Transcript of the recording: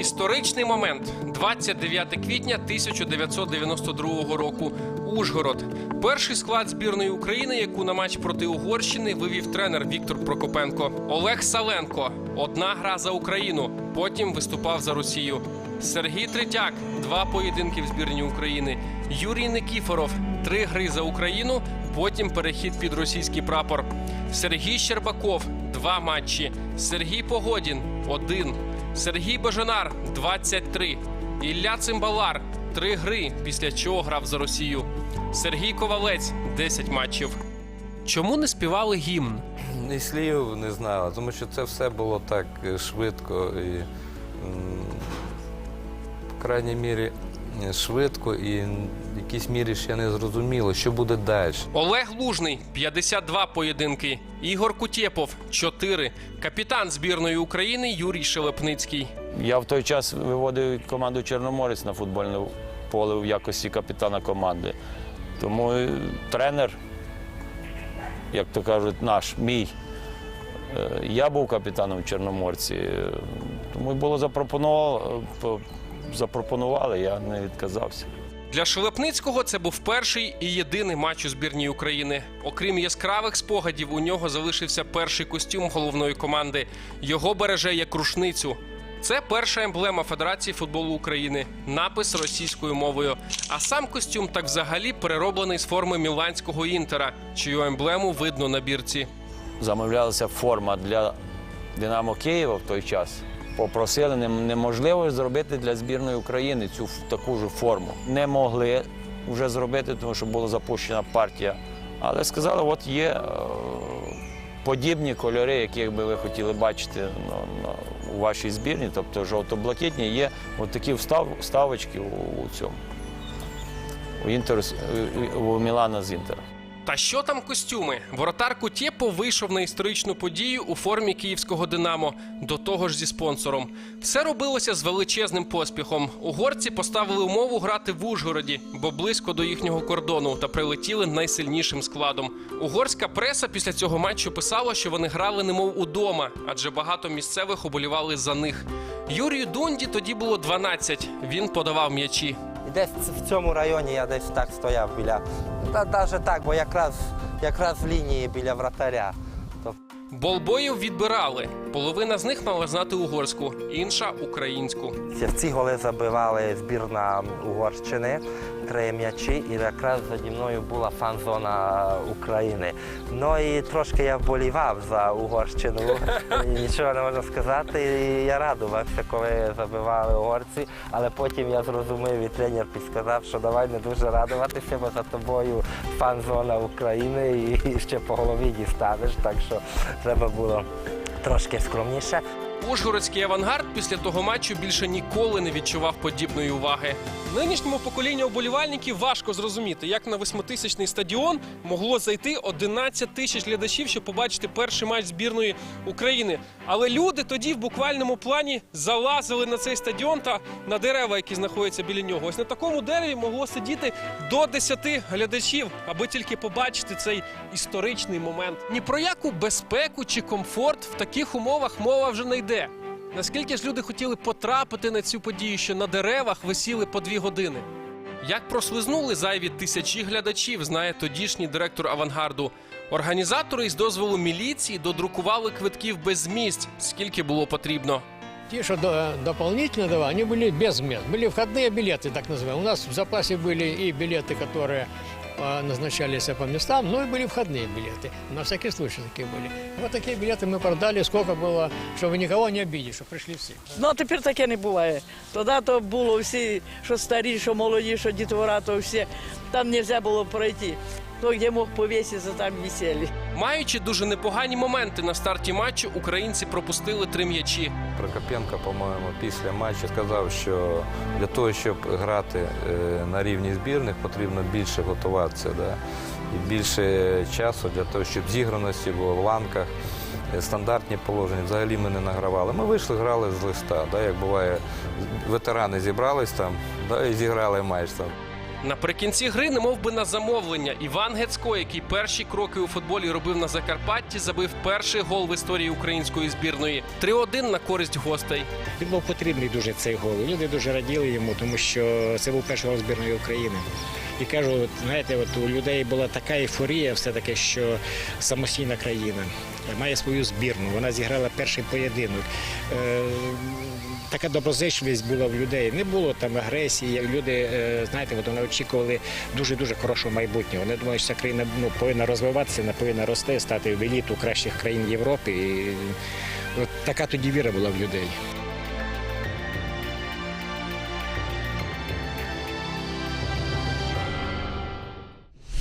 Історичний момент 29 квітня 1992 року. Ужгород. Перший склад збірної України, яку на матч проти Угорщини вивів тренер Віктор Прокопенко. Олег Саленко. Одна гра за Україну. Потім виступав за Росію. Сергій Третяк. Два поєдинки в збірні України. Юрій Никіфоров. Три гри за Україну. Потім перехід під російський прапор. Сергій Щербаков. Два матчі. Сергій Погодін. Один. Сергій Боженар 23. Ілля Цимбалар 3 гри, після чого грав за Росію. Сергій Ковалець 10 матчів. Чому не співали гімн? Ні слів не знала, тому що це все було так е, швидко і, в крайній мірі, швидко і в якійсь мірі ще не зрозуміло, що буде далі. Олег Лужний 52 поєдинки. Ігор Кутєпов 4. Капітан збірної України Юрій Шелепницький. Я в той час виводив команду Чорноморець на футбольне поле в якості капітана команди. Тому е, тренер, як то кажуть, наш, мій. е, Я був капітаном Чорноморці. е, Тому було запропонувало, по- запропонували, я не відказався. Для Шелепницького це був перший і єдиний матч у збірній України. Окрім яскравих спогадів, у нього залишився перший костюм головної команди. Його береже як рушницю. Це перша емблема Федерації футболу України, напис російською мовою. А сам костюм так взагалі перероблений з форми міланського інтера, чию емблему видно на бірці. замовлялася форма для Динамо Києва в той час. Попросили неможливо зробити для збірної України цю таку ж форму. Не могли вже зробити, тому що була запущена партія. Але сказали, от є е, подібні кольори, які би ви хотіли бачити у вашій збірні, тобто жовто-блакитні, є такі встав, вставочки у, у цьому. У, Інтер, у Мілана з Інтера. Та що там костюми? Воротар Кутєпо вийшов на історичну подію у формі київського Динамо, до того ж зі спонсором. Все робилося з величезним поспіхом. Угорці поставили умову грати в Ужгороді, бо близько до їхнього кордону, та прилетіли найсильнішим складом. Угорська преса після цього матчу писала, що вони грали немов удома, адже багато місцевих оболівали за них. Юрію Дунді тоді було 12. Він подавав м'ячі. І десь в цьому районі я десь так стояв біля. Навіть так, бо якраз, якраз в лінії біля вратаря. Болбоїв відбирали. Половина з них мала знати угорську, інша українську. ці- голи забивали збірна Угорщини, три м'ячі, і якраз заді мною була фан-зона України. Ну і трошки я вболівав за Угорщину, нічого не можна сказати. І я радувався, коли забивали угорці, але потім я зрозумів, і тренер підсказав, що давай не дуже радуватися, бо за тобою фан-зона України і ще по голові дістанеш, так що треба було трошки скромніше. Ужгородський авангард після того матчу більше ніколи не відчував подібної уваги. Нинішньому поколінню оболівальників важко зрозуміти, як на восьмитисячний стадіон могло зайти 11 тисяч глядачів, щоб побачити перший матч збірної України. Але люди тоді в буквальному плані залазили на цей стадіон та на дерева, які знаходяться біля нього. Ось на такому дереві могло сидіти до 10 глядачів, аби тільки побачити цей історичний момент. Ні про яку безпеку чи комфорт в таких умовах мова вже не йде. Наскільки ж люди хотіли потрапити на цю подію, що на деревах висіли по дві години? Як прослизнули зайві тисячі глядачів, знає тодішній директор авангарду. Організатори із дозволу міліції додрукували квитків без місць, скільки було потрібно. Те, что до- дополнительно давали, они были без мест. Были входные билеты, так называемые. У нас в запасе были и билеты, которые а, назначались по местам, но и были входные билеты. На всякий случай такие были. Вот такие билеты мы продали, сколько было, чтобы никого не обидеть, чтобы пришли все. Ну, а тепер таке не буває. Тоді то було всі, що старі, що молоді, що дітвора, то всі. Там не можна було пройти. То, де мог повіситися, там висели. Маючи дуже непогані моменти на старті матчу, українці пропустили три м'ячі. Прокопенко, по-моєму, після матчу сказав, що для того, щоб грати е, на рівні збірних, потрібно більше готуватися. Да? І більше часу для того, щоб зіграності було в ланках, е, стандартні положення. Взагалі ми не награвали. Ми вийшли, грали з листа. Да? Як буває, ветерани зібрались там да? і зіграли матч там. Наприкінці гри, немов би на замовлення, Іван Гецько, який перші кроки у футболі робив на Закарпатті, забив перший гол в історії української збірної. 3-1 на користь гостей. Він був потрібний дуже цей гол. Люди дуже раділи йому, тому що це був перший гол збірної України. І кажу, от, знаєте, от у людей була така ейфорія, все таки, що самостійна країна має свою збірну. Вона зіграла перший поєдинок. Е, така доброзичливість була в людей. Не було там агресії. Люди, е, знаєте, от вони очікували дуже дуже хорошого майбутнього. Вони думають, що ця країна ну, повинна розвиватися, вона повинна рости, стати в еліту кращих країн Європи. І от така тоді віра була в людей.